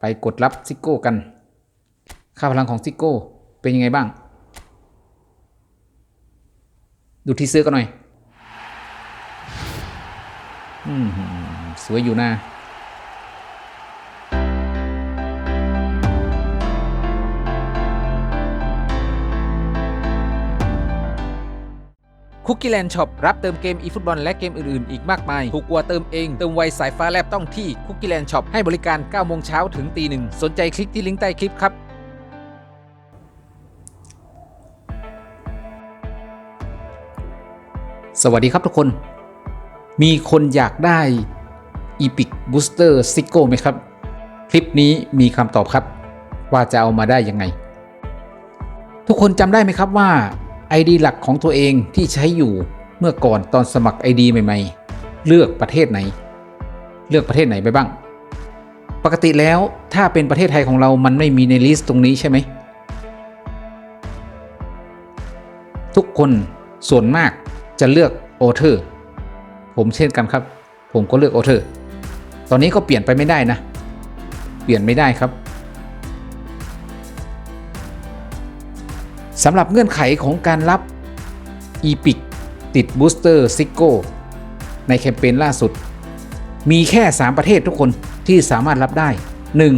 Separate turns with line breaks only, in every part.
ไปกดรับซิโก้กัน ค่าพลังของซิโก้เป็นยังไงบ้าง ดูที่ซื้อกันหน่อยอืมสวยอยู่นะ คุกกี้แลนด์ช็อปรับเติมเกมอีฟุตบอลและเกมอื่นๆ อีกมากมาย ถูกกว่าเติมเอง เติมไวสายฟ้าแลบต้องที่คุกกี้แลนด์ช็อปให้บริการ 9 โมงเช้าถึงตีหนึ่งสนใจคลิกที่ลิงก์ใต้คลิปครับสวัสดีครับทุกคน มีคนอยากได้ Epic Booster s i g o ไหมครับ คลิปนี้มีคำตอบครับ ว่าจะเอามาได้ยังไง ทุกคนจำได้ไหมครับว่า ID หลักของตัวเองที่ใช้อยู่เมื่อก่อนตอนสมัคร ID ใหม่ ๆ เลือกประเทศไหน เลือกประเทศไหนไปบ้าง ปกติแล้วถ้าเป็นประเทศไทยของเรามันไม่มีในลิสต์ตรงนี้ใช่ไหม ทุกคนส่วนมากจะเลือกโอเทอร์ผมเช่นกันครับ ผมก็เลือกโอเทอร์ตอนนี้ก็เปลี่ยนไปไม่ได้นะ เปลี่ยนไม่ได้ครับ สำหรับเงื่อนไขของการรับ EPIC ติดบูสเตอร์ซิโก้ในแคมเปญล่าสุด มีแค่ 3 ประเทศทุกคนที่สามารถรับได้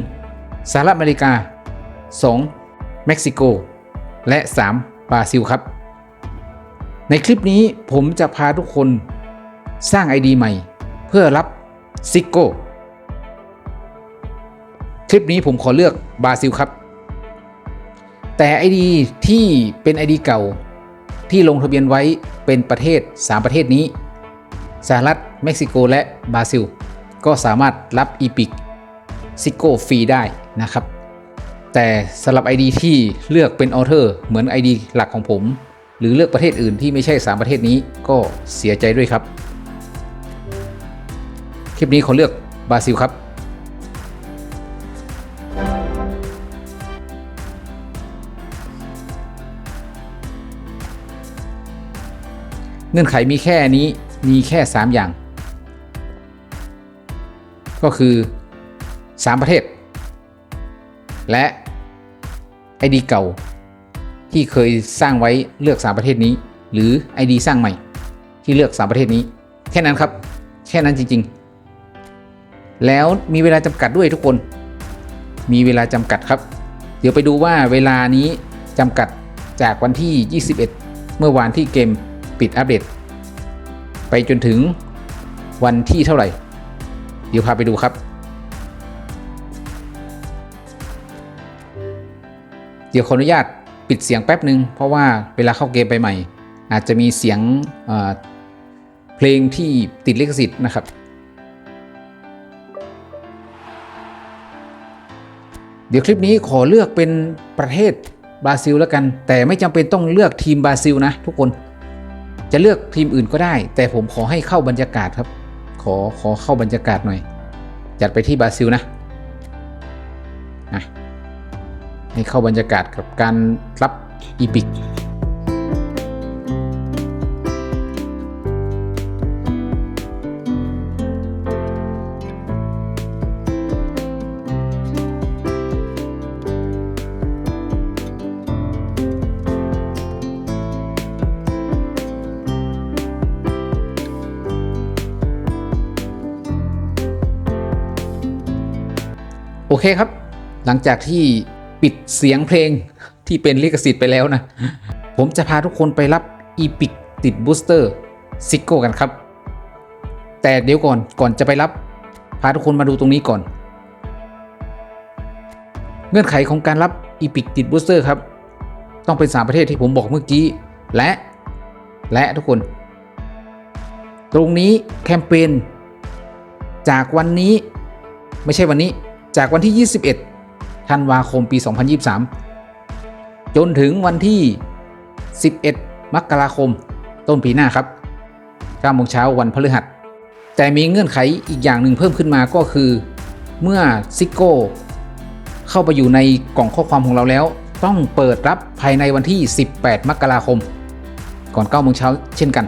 1. สหรัฐอเมริกา 2. เม็กซิโก และ 3. บราซิลครับ ในคลิปนี้ผมจะพาทุกคนสร้าง ID ใหม่ เพื่อรับซิโก้คลิปนี้ผมขอเลือกบราซิลครับ แต่ ID ที่เป็น ID เก่าที่ลงทะเบียนไว้เป็นประเทศ 3 ประเทศนี้ สหรัฐ เม็กซิโก และบราซิล ก็สามารถรับ EPIC ซิโก้ฟรีได้นะครับ แต่สำหรับ ID ที่เลือกเป็นออเทอร์เหมือน ID หลักของผม หรือเลือกประเทศอื่นที่ไม่ใช่ 3 ประเทศนี้ก็เสียใจด้วยครับ คลิปนี้ขอเลือกบราซิลครับ เงื่อนไขมีแค่นี้มีแค่ 3 อย่าง ก็คือ 3 ประเทศ และ ID เก่าที่เคยสร้างไว้เลือก 3 ประเทศนี้ หรือ ID สร้างใหม่ที่เลือก 3 ประเทศนี้ แค่นั้นครับ แค่นั้นจริง ๆ แล้วมีเวลาจำกัดด้วยทุกคน มีเวลาจำกัดครับ เดี๋ยวไปดูว่าเวลานี้จำกัดจากวันที่ 21 เมื่อวานที่เกม ปิดอัปเดต ไปจนถึงวันที่เท่าไหร่ เดี๋ยวพาไปดูครับ เดี๋ยวขออนุญาตปิดเสียงแป๊บหนึ่งเพราะว่าเวลาเข้าเกมไปใหม่ อาจจะมีเสียงเเพลงที่ติดลิขสิทธิ์นะครับเดี๋ยวคลิปนี้ขอเลือกเป็นประเทศบราซิลแล้วกัน แต่ไม่จำเป็นต้องเลือกทีมบราซิลนะทุกคน จะเลือกทีมอื่นก็ได้ แต่ผมขอให้เข้าบรรยากาศครับ ขอขอเข้าบรรยากาศหน่อย จัดไปที่บราซิลนะนะให้เข้าบรรยากาศกับการรับอีพิก เคครับ หลังจากที่ปิดเสียงเพลงที่เป็นลิขสิทธิ์ไปแล้วนะ ผมจะพาทุกคนไปรับอีพิกติดบูสเตอร์ซิโก้กันครับ แต่เดี๋ยวก่อนก่อนจะไปรับ พาทุกคนมาดูตรงนี้ก่อน เงื่อนไขของการรับอีพิกติดบูสเตอร์ครับ ต้องเป็น 3 ประเทศที่ผมบอกเมื่อกี้ และ และทุกคน ตรงนี้แคมเปญจากวันนี้ไม่ใช่วันนี้ จากวันที่ 21 ธันวาคมปี 2023 จนถึงวันที่ 11 มกราคม ต้นปีหน้าครับ9โมงเช้าวันพฤหัส แต่มีเงื่อนไขอีกอย่างหนึ่งเพิ่มขึ้นมาก็คือ เมื่อซิโก้เข้าไปอยู่ในกล่องข้อความของเราแล้ว ต้องเปิดรับภายในวันที่ 18 มกราคม ก่อน9โมงเช้าเช่นกัน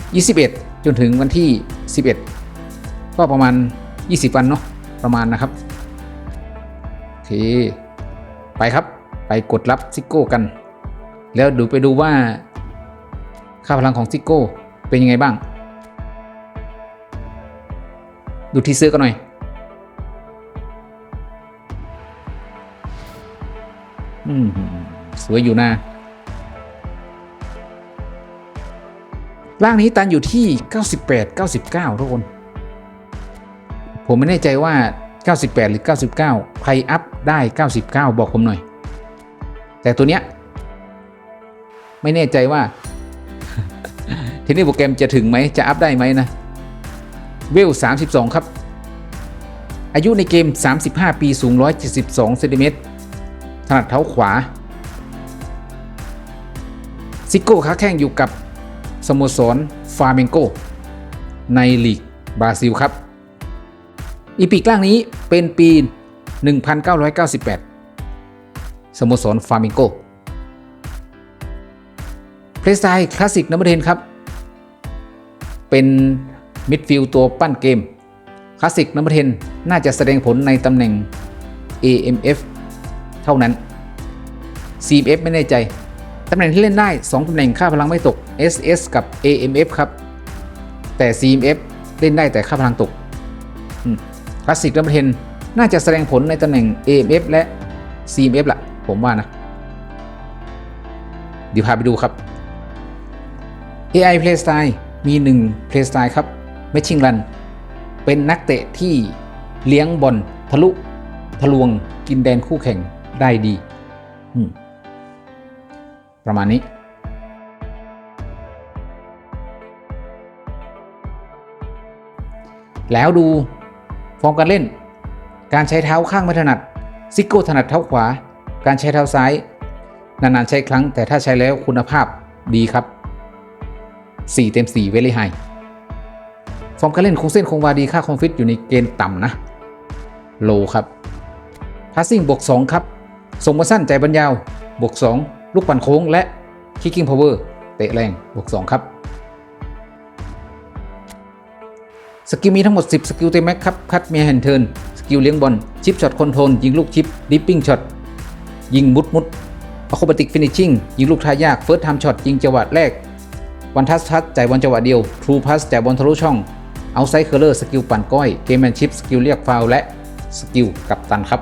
21 จนถึงวันที่ 11 ก็ประมาณ 20 วันเนาะประมาณนะครับ ไปครับ ไปกดรับซิโก้กัน แล้วดูไปดูว่า ค่าพลังของซิโก้เป็นยังไงบ้าง ดูทีเซอร์กันหน่อย อืมสวยอยู่นะร่างนี้ตันอยู่ที่ 98 99 ทุกคน ผมไม่แน่ใจว่า 98 หรือ 99 ใครอัพได้ 99 บอกผมหน่อย แต่ตัวเนี้ยไม่แน่ใจว่า ทีนี้โปรแกรมจะถึงไหมจะอัพได้ไหมนะ เวล 32 ครับ อายุในเกม 35 ปีสูง 172เซนติเมตรถนัดเท้าขวา ซิโก้ค้าแข่งอยู่กับสโมสรฟาเมงโก ในลีกบราซิลครับ อีพิกล่างนี้เป็นปี 1998 สโมสรฟาเมงโกเพลสไตล์คลาสสิกนัมเบอร์เทนครับ เป็นมิดฟิลด์ตัวปั้นเกม คลาสสิกนัมเบอร์เทนน่าจะแสดงผลในตำแหน่ง AMF เท่านั้น CMF ไม่แน่ใจ ตำแหน่งที่เล่นได้ 2 ตำแหน่งค่าพลังไม่ตก SS กับ AMF ครับ แต่ CMF เล่นได้แต่ค่าพลังตก คลาสสิกนัมเบอร์เทนน่าจะแสดงผลในตำแหน่ง AMF และ CMF ละผมว่านะ เดี๋ยวพาไปดูครับ AI Playstyle มี 1 Playstyle ครับ Matching Run เป็นนักเตะที่เลี้ยงบอลทะลุ ทะลวงกินแดนคู่แข่งได้ดี ประมาณนี้แล้วดู ฟอร์มการเล่น การใช้เท้าข้างไม่ถนัด ซิโก้ถนัดเท้าขวา การใช้เท้าซ้าย นานๆใช้ครั้ง แต่ถ้าใช้แล้วคุณภาพดีครับ 4 เต็ม 4 เวลี่ไฮฟอร์มการเล่นคงเส้นคงวาดีค่าคอมฟิตอยู่ในเกณฑ์ต่ำนะ โลครับพาสซิ่งบวก2ครับส่งมาสั้นใจบรรยาวบวก2ลูกปั่นโค้งและ Kicking Power เตะแรงบวก2ครับ สกิลมีทั้งหมด 10 สกิลเต็มแม็กครับ คัดเมียแฮนเทิร์น สกิลเลี้ยงบอล ชิปช็อตคอนโทรล ยิงลูกชิป ดิปปิ้งช็อต ยิงมุดมุดอะโคบติกฟินิชชิ่ง ยิงลูกทายาก เฟิร์สไทม์ช็อต ยิงจังหวะแรก วันทัสทัสจ่ายบอลจังหวะเดียว ทรูพัสจ่ายบอลทะลุช่อง เอาไซด์เคอร์เลอร์ สกิลปั่นก้อย เกมแมนชิพสกิลเรียกฟาวล์และสกิลกับตันครับ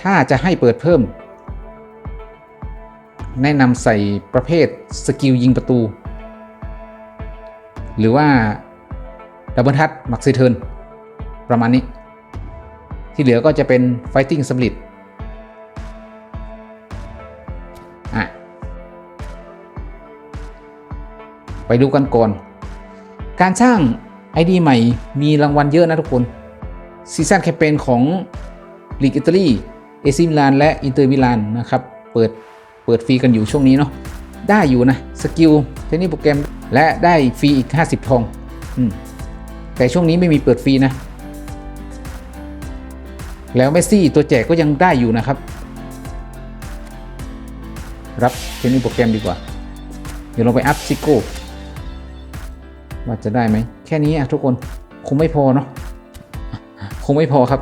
ถ้าจะให้เปิดเพิ่ม แนะนำใส่ประเภทสกิลยิงประตู หรือว่าดับเบิลทัชมักซิเทิร์นประมาณนี้ ที่เหลือก็จะเป็น Fighting Split อะไปดูกันก่อน การสร้าง ID ใหม่มีรางวัลเยอะนะทุกคนซีซั่นแคมเปญของลีกอิตาลีเอซิมิลานและอินเตอร์มิลานนะครับ เปิดเปิดฟรีกันอยู่ช่วงนี้เนาะ ได้อยู่นะสกิลเทคนิคโปรแกรมและได้ฟรีอีก 50 ทองอมแต่ช่วงนี้ไม่มีเปิดฟรีนะ แล้วเมสซี่ตัวแจกก็ยังได้อยู่นะครับ รับเทคนิคโปรแกรมดีกว่า เดี๋ยวเราไปอัพซิโก้ว่าจะได้ไหม แค่นี้อะทุกคนคงไม่พอเนาะคงไม่พอครับ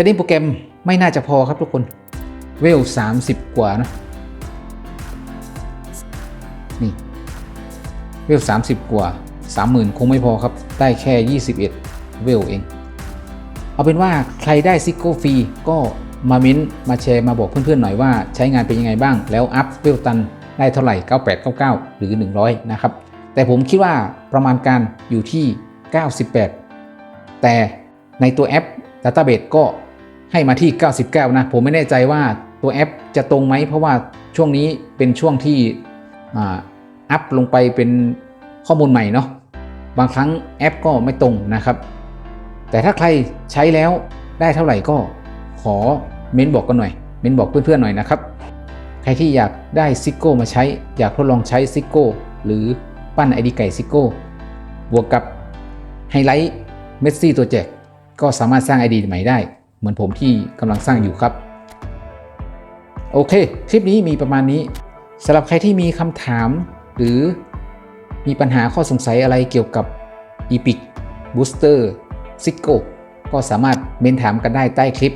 ทีนี้โปรแกรมไม่น่าจะพอครับทุกคน เวล 30 กว่านะ นี่ เวล 30 กว่า 30,000 คงไม่พอครับ ได้แค่ 21 เวลเอง เอาเป็นว่าใครได้ซิกโกฟรีก็มามิ้นมาแชร์มาบอกเพื่อนๆหน่อยว่าใช้งานเป็นยังไงบ้าง แล้วอัพเวลตันได้เท่าไหร่ 9899 หรือ 100 นะครับ แต่ผมคิดว่าประมาณการอยู่ที่ 98 แต่ในตัวแอป Database ก็ ให้มาที่ 99 นะ ผมไม่แน่ใจว่าตัวแอปจะตรงไหม เพราะว่าช่วงนี้เป็นช่วงที่อัพลงไปเป็นข้อมูลใหม่เนาะบางครั้งแอปก็ไม่ตรงนะครับ แต่ถ้าใครใช้แล้วได้เท่าไหร่ก็ขอเม้นบอกกันหน่อย เม้นบอกเพื่อนๆหน่อยนะครับ ใครที่อยากได้ซิโก้มาใช้ อยากทดลองใช้ซิโก้หรือปั้นไอดีไก่ซิโก้บวกกับไฮไลท์เมสซี่ตัวแจกก็สามารถสร้าง ID ใหม่ได้ เหมือนผมที่กำลังสร้างอยู่ครับ โอเค คลิปนี้มีประมาณนี้สำหรับใครที่มีคำถามหรือมีปัญหาข้อสงสัยอะไรเกี่ยวกับ Epic Booster s i g o ก็สามารถเมนถามกันได้ใต้คลิป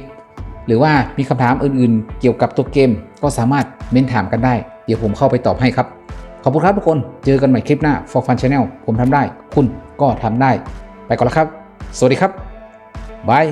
หรือว่ามีคำถามอื่นๆ เกี่ยวกับตัวเกม ก็สามารถเมนถามกันได้ เดี๋ยวผมเข้าไปตอบให้ครับ ขอบคุณครับทุกคน เจอกันใหม่คลิปหน้า For Fun Channel ผมทำได้ คุณก็ทำได้ ไปก่อนแล้วครับ สวัสดีครับบาย